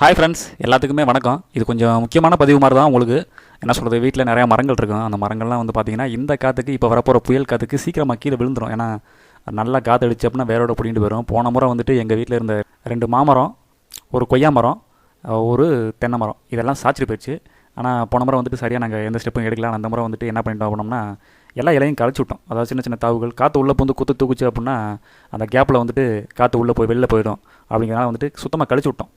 Hi friends எல்லாத்துக்குமே வணக்கம். இது கொஞ்சம் முக்கியமான பதிவு மாதிரி தான் உங்களுக்கு. என்ன சொல்கிறது வீட்டில் நிறையா மரங்கள் இருக்கும். அந்த மரங்கள்லாம் வந்து பார்த்திங்கன்னா இந்த காற்றுக்கு இப்போ வரப்போகிற புயல் காற்றுக்கு சீக்கிரமாக கீழே விழுந்துரும். ஏன்னா நல்லா காற்று அடிச்சு அப்படின்னா வேரோட பிடிங்கிட்டு போயிடும் போன முறை வந்துட்டு எங்கள் வீட்டில் இருந்த ரெண்டு மாமரம் ஒரு கொய்யா மரம் ஒரு தென்னை மரம் இதெல்லாம் சாச்சிட்டு போயிடுச்சு. ஆனால் போன முறை வந்துட்டு சரியாக நாங்கள் எந்த ஸ்டெப்பும் எடுக்கலாம் அந்த முறை வந்துட்டு என்ன பண்ணிட்டோம் அப்படின்னோம்னா எல்லா இலையும் கழிச்சு விட்டோம். அதாவது சின்ன சின்ன தாவுகள் காற்று உள்ளே வந்து குத்து தூக்குச்சு அப்படின்னா அந்த கேப்பில் வந்துட்டு காற்று உள்ளே போய் வெளில போயிடும். அப்படிங்கிறனால வந்துட்டு சுத்தமாக கழிச்சு விட்டோம்.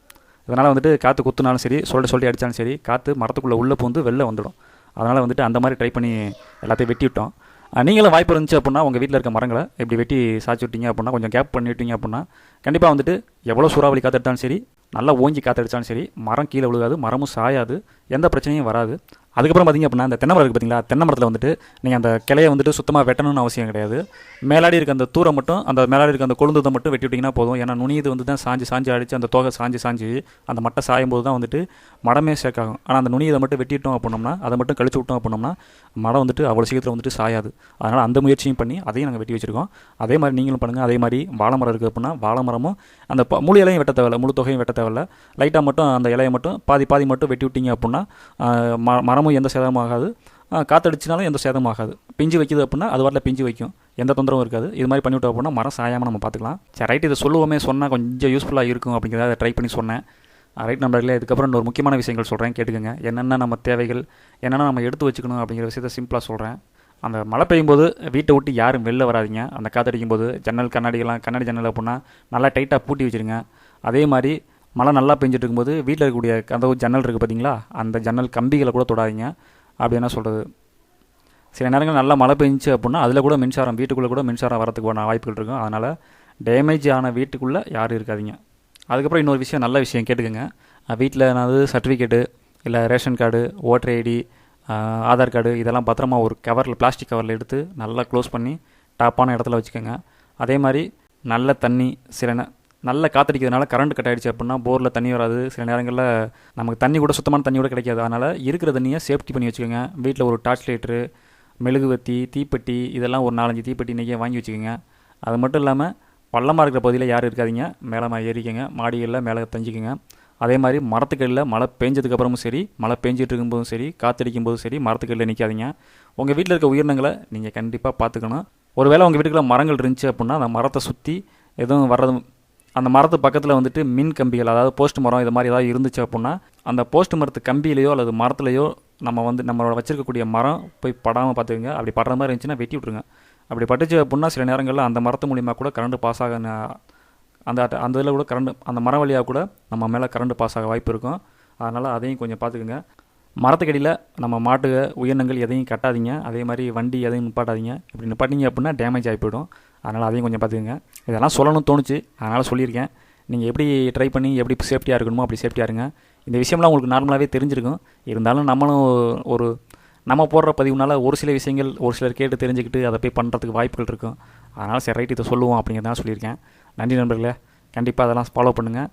இதனால் வந்துட்டு காற்று குத்துனாலும் சரி சொல்லிட்டு சொல்லி அடித்தாலும் சரி காற்று மரத்துக்குள்ளே உள்ளே பூந்து வெளில வந்துடும். அதனால் வந்துட்டு அந்த மாதிரி ட்ரை பண்ணி எல்லாத்தையும் வெட்டி விட்டோம். நீங்களும் வாய்ப்பு இருந்துச்சு அப்படின்னா உங்கள் வீட்டில் இருக்க மரங்களை இப்படி வெட்டி சாய்ச்சி விட்டீங்க அப்படின்னா கொஞ்சம் கேப் பண்ணி விட்டீங்க அப்படின்னா கண்டிப்பாக வந்துட்டு எவ்வளோ சூறாவளி காற்று எடுத்தாலும் சரி நல்லா ஓங்கி காற்று அடித்தாலும் சரி மரம் கீழே விழுகாது மரமும் சாயாது எந்த பிரச்சனையும் வராது. அதுக்கப்புறம் பார்த்திங்க அப்படின்னா அந்த தென்னை மரம் இருக்குது பார்த்தீங்களா தென்னை மரத்தில் வந்துட்டு நீங்கள் அந்த கிளையை வந்துட்டு சுத்தமாக வெட்டணும்னு அவசியம் கிடையாது. மேலாடி இருக்க அந்த தூரம் மட்டும் அந்த மேலாடி இருக்க அந்த கொழுந்ததை மட்டும் வெட்டி விட்டிங்கன்னா போதும். ஏன்னா நுனியது வந்து தான் சாஞ்சு சாஞ்சு அடித்து அந்த தோகை சாஞ்சு சாஞ்சு அந்த மட்டை சாயும் போது தான் வந்துட்டு மடமே சேக்காகும் ஆனால் அந்த நுனியதை மட்டும் வெட்டிட்டோம் அப்படின்னோம்னா அதை மட்டும் கழிச்சு விட்டோம் அப்படின்னோம்னா மரம் வந்துட்டு அவ்வளோ சீக்கிரத்தில் வந்துட்டு சாயாது. அதனால் அந்த முயற்சியும் பண்ணி அதையும் நாங்கள் வெட்டி வச்சுருக்கோம். அதே மாதிரி நீங்களும் பண்ணுங்கள் அதே மாதிரி வாழை மரம் இருக்குது அப்படின்னா வாழை மரமும் அந்த ப- முழு இலையும் வெட்ட தேவையில்ல. முழு தொகையும் வெட்ட தேவையில்ல. லைட்டாக மட்டும் அந்த இலையை மட்டும் பாதி பாதி மட்டும் வெட்டி விட்டிங்க அப்படின்னா மரம் மரமும் எந்த சேதமும் ஆகாது. காற்றடிச்சினாலும் எந்த சேதமும் ஆகாது. பிஞ்சு வைக்கிது அப்படின்னா அது வரல பிஞ்சு வைக்கும். எந்த தொந்தரவும் இருக்காது. இது மாதிரி பண்ணிவிட்டோம் அப்படின்னா மரம் சாயாமல் நம்ம பார்த்துக்கலாம். சரி ரைட் இதை சொல்லுவோமே சொன்னால் கொஞ்சம் யூஸ்ஃபுல்லாக இருக்கும் அப்படிங்கிறத ட்ரை பண்ணி சொன்னேன். ரைட் நம்பர்களே இதுக்கப்புறம் ஒரு முக்கியமான விஷயங்கள் சொல்கிறேன் கேட்டுக்கோங்க. என்னென்ன நம்ம தேவைகள் என்னென்ன நம்ம எடுத்து வச்சுக்கணும் அப்படிங்கிற விஷயத்த சிம்பிளாக சொல்கிறேன் அந்த மழை பெய்யும் போது வீட்டை விட்டு யாரும் வெளில வராதீங்க. அந்த காற்றடிக்கும் போது ஜன்னல் கண்ணாடிகள்லாம் கண்ணாடி ஜன்னல் அப்படின்னா நல்லா டைட்டாக பூட்டி வச்சுருங்க. அதே மாதிரி மழை நல்லா பெஞ்சிட்டு இருக்கும்போது வீட்டில் இருக்கக்கூடிய கதவு ஜன்னல் இருக்குது பார்த்தீங்களா அந்த ஜன்னல் கம்பிகளை கூட தொடாதீங்க. அப்படி என்ன சொல்கிறது சில நேரங்கள் நல்லா மழை பெஞ்சிச்சு அப்படின்னா அதில் கூட மின்சாரம் வீட்டுக்குள்ளே கூட மின்சாரம் வரதுக்கான வாய்ப்புகள் இருக்கும். அதனால் டேமேஜ் ஆன வீட்டுக்குள்ளே யாரும் இருக்காதீங்க. அதுக்கப்புறம் இன்னொரு விஷயம் நல்ல விஷயம் கேட்டுக்கோங்க. வீட்டில் ஏதாவது சர்டிஃபிகேட்டு இல்லை ration card voter ID Aadhaar card இதெல்லாம் பத்திரமா ஒரு கவரில் பிளாஸ்டிக் கவரில் எடுத்து நல்லா க்ளோஸ் பண்ணி டாப்பான இடத்துல வச்சுக்கோங்க. அதே மாதிரி நல்ல தண்ணி சில நல்ல காத்தடிக்கிறதுனால கரண்ட் கட் ஆயிடுச்சு அப்படின்னா போரில் தண்ணி வராது. சில நேரங்களில் நமக்கு தண்ணி கூட சுத்தமான தண்ணி கூட கிடைக்காது. அதனால் இருக்கிற தண்ணியை சேஃப்டி பண்ணி வச்சுக்கோங்க. வீட்டில் ஒரு டார்ச் லைட்ரு மெழுகுவத்தி தீப்பெட்டி இதெல்லாம் ஒரு நாலஞ்சு தீப்பெட்டி இன்றைக்கி வாங்கி வச்சுக்கோங்க. அது மட்டும் இல்லாமல் பள்ளமாக இருக்கிற பகுதியில் யாரும் இருக்காதிங்க. மேலே மா- மாடிகளில் மேலே தஞ்சிக்கோங்க அதே மாதிரி மரத்துக்கடியில் மழை பெஞ்சதுக்கு அப்புறமும் சரி மழை பெஞ்சிட்டு இருக்கும்போதும் சரி காத்தடிக்கும் போதும் சரி மரத்துக்கடியில் நிற்காதீங்க உங்கள் வீட்டில் இருக்க உயிரினங்களை நீங்கள் கண்டிப்பாக பார்த்துக்கணும். ஒருவேளை உங்கள் வீட்டுக்குள்ளே மரங்கள் இருந்துச்சு அப்படின்னா அந்த மரத்தை சுற்றி எதுவும் வர்றது அந்த மரத்து பக்கத்தில் வந்துட்டு மின் கம்பிகள் அதாவது போஸ்ட் மரம் இது மாதிரி ஏதாவது இருந்துச்சு அப்படின்னா அந்த போஸ்ட் மரத்து கம்பியிலையோ அல்லது மரத்துலையோ நம்ம வந்து நம்மளோட வச்சிருக்கக்கூடிய மரம் போய் படாமல் பார்த்துக்கோங்க. அப்படி படுற மாதிரி இருந்துச்சுன்னா வெட்டி விட்ருங்க அப்படி பட்டுச்சு அப்படின்னா சில நேரங்களில் அந்த மரத்து மூலிமா கூட கரண்ட் பாஸ் ஆக அந்த அந்த இதில் கூட கரண்ட் அந்த மரம் வழியாக கூட நம்ம மேலே கரண்ட் பாஸ் ஆக வாய்ப்பு இருக்கும். அதனால் அதையும் கொஞ்சம் பார்த்துக்குங்க. மரத்துக்கடியில் நம்ம மாட்டு உயிரினங்கள் எதையும் கட்டாதீங்க. அதே மாதிரி வண்டி எதையும் நிப்பாட்டாதீங்க. இப்படி நிப்பாட்டிங்க அப்படின்னா டேமேஜ் ஆகி போயிடும். அதனால் அதையும் கொஞ்சம் பார்த்துக்குங்க. இதெல்லாம் சொல்லணும்னு தோணுச்சு. அதனால் சொல்லியிருக்கேன். நீங்கள் எப்படி ட்ரை பண்ணி எப்படி சேஃப்டியாக இருக்கணுமோ அப்படி சேஃப்டியாக இருங்க. இந்த விஷயம்லாம் உங்களுக்கு நார்மலாகவே தெரிஞ்சிருக்கும். இருந்தாலும் நம்மளும் ஒரு நம்ம போடுற பதிவுனால ஒரு சில விஷயங்கள் ஒரு சிலர் கேட்டு தெரிஞ்சுக்கிட்டு அதை போய் பண்ணுறதுக்கு வாய்ப்புகள் இருக்கும். அதனால் சரி ரைட் இதை சொல்லுவோம் அப்படிங்கிறதான் சொல்லியிருக்கேன். நன்றி நண்பர்களே. கண்டிப்பாக அதெல்லாம் ஃபாலோ பண்ணுங்கள்